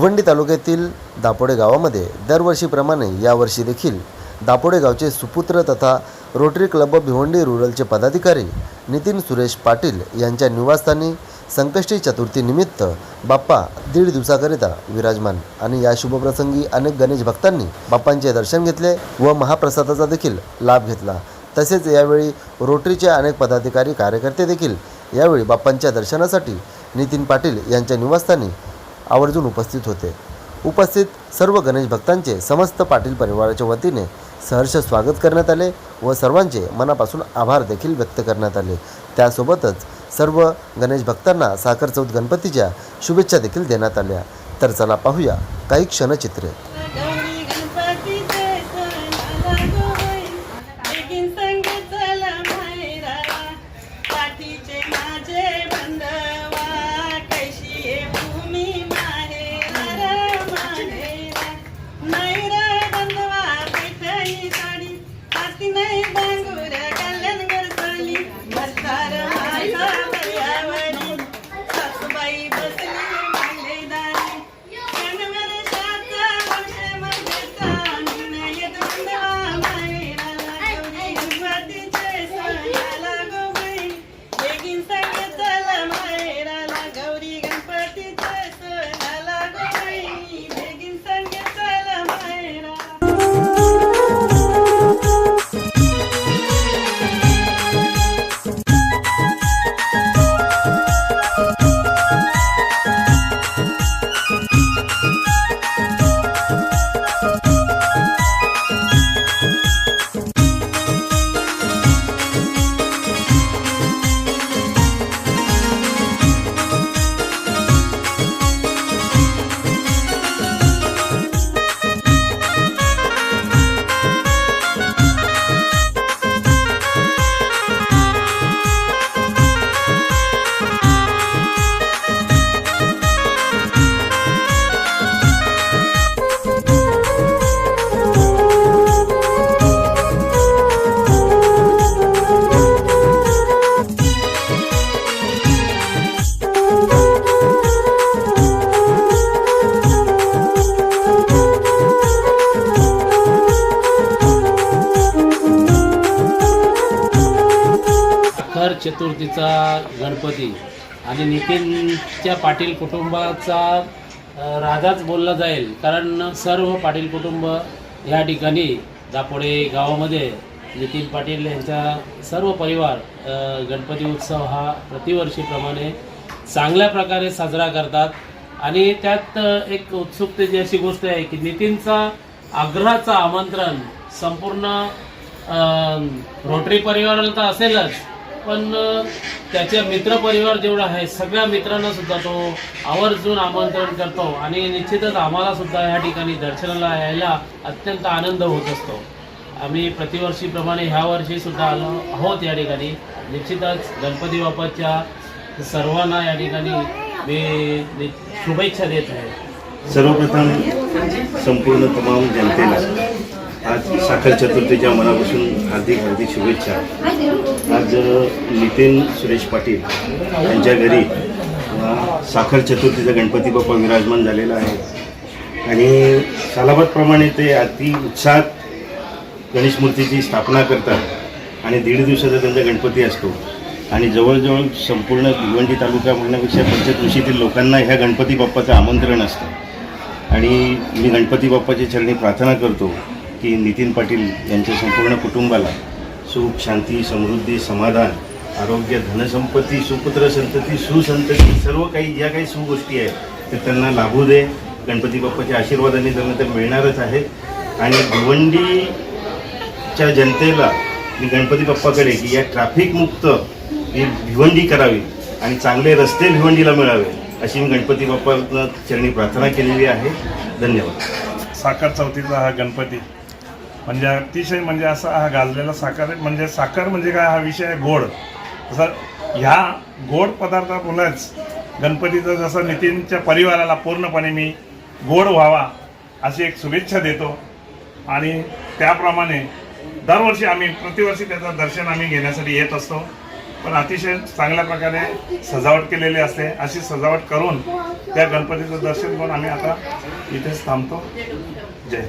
भिवंडी तालुक्यातील दापोडे गावामध्ये दरवर्षीप्रमाणे यावर्षी देखील दापोडे गावचे सुपुत्र तथा रोटरी क्लब भिवंडी रुरलचे पदाधिकारी नितीन सुरेश पाटील यांच्या निवासस्थानी संकष्टी चतुर्थीनिमित्त बाप्पा दीड दिवसाकरिता विराजमान आणि या शुभप्रसंगी अनेक गणेश भक्तांनी बाप्पांचे दर्शन घेतले व महाप्रसादाचा देखील लाभ घेतला. तसेच यावेळी रोटरीचे अनेक पदाधिकारी कार्यकर्ते देखील यावेळी बाप्पांच्या दर्शनासाठी नितीन पाटील यांच्या निवासस्थानी आवर्जून उपस्थित होते. उपस्थित सर्व गणेश भक्तांचे समस्त पाटील परिवाराच्या वतीने सहर्ष स्वागत करण्यात आले व सर्वांचे मनापासून आभार देखील व्यक्त करण्यात आले. त्यासोबतच सर्व गणेश भक्तांना साखर चौथ गणपतीच्या शुभेच्छा देखील देण्यात आल्या. तर चला पाहूया काही क्षणचित्रे. गणपती चतुर्थीचा गणपती. आणि नितीनच्या पाटील कुटुंबाचा राजाच बोलला जाईल. कारण सर्व पाटील कुटुंब या ठिकाणी दापोडे गावामध्ये नितीन पाटील यांचा सर्व परिवार गणपती उत्सव हा प्रतिवर्षीप्रमाणे चांगल्या प्रकारे साजरा करतात. आणि त्यात एक उत्सुकतेची अशी गोष्ट आहे की नितीनचा आग्रहाचं आमंत्रण संपूर्ण रोटरी परिवाराला तर असेलच. पण त्याच्या मित्रपरिवार जेवढा आहे सगळ्या मित्रांना सुद्धा तो आवर्जून आमंत्रण करतो. आणि निश्चितच आम्हाला सुद्धा या ठिकाणी दर्शनाला यायला अत्यंत आनंद होत असतो. आम्ही प्रतिवर्षीप्रमाणे ह्या वर्षी सुद्धा आलो आहोत या ठिकाणी. निश्चितच गणपती बाप्पाच्या सर्वांना या ठिकाणी मी शुभेच्छा देत आहे. सर्वप्रथम संपूर्ण तमाम जनतेला आज साखर चतुर्थीच्या मनापासून हार्दिक हार्दिक शुभेच्छा. आज नितीन सुरेश पाटील यांच्या घरी साखर चतुर्थीचा गणपती बाप्पा विराजमान झालेला आहे. आणि सालाबादप्रमाणे ते अति उत्साहात गणेश मूर्तीची स्थापना करतात आणि दीड दिवसाचा त्यांचा गणपती असतो. आणि जवळजवळ संपूर्ण भिवंडी तालुका म्हणण्यापेक्षा पंचकृषीतील लोकांना ह्या गणपती बाप्पाचं आमंत्रण असतं. आणि मी गणपती बाप्पाची चरणी प्रार्थना करतो की नितीन पाटील यांच्या संपूर्ण कुटुंबाला सुख शांती समृद्धी समाधान आरोग्य धनसंपत्ती सुपुत्र संतती सुसंतती सर्व काही ज्या काही सुगोष्टी आहेत ते त्यांना लाभू दे. गणपती बाप्पाच्या आशीर्वादाने त्यांना ते मिळणारच आहे. आणि भिवंडीच्या जनतेला मी गणपती बाप्पाकडे की या ट्रॅफिकमुक्त ही भिवंडी करावी आणि चांगले रस्ते भिवंडीला मिळावे अशी मी गणपती बाप्पाला चरणी प्रार्थना केलेली आहे. धन्यवाद. साखर चौथीचा हा गणपती. म्हणजे अतिशय म्हणजे असा हा गाजलेला साखर म्हणजे साखर म्हणजे काय? हा विषय आहे गोड. तसं ह्या गोड पदार्थातूनच गणपतीचं जसं नितीनच्या परिवाराला पूर्णपणे मी गोड व्हावा अशी एक शुभेच्छा देतो. आणि त्याप्रमाणे दरवर्षी आम्ही प्रतिवर्षी त्याचं दर्शन आम्ही घेण्यासाठी येत असतो. पण अतिशय चांगल्या प्रकारे सजावट केलेली असते. अशी सजावट करून त्या गणपतीचं दर्शन करून आम्ही आता इथेच थांबतो. जय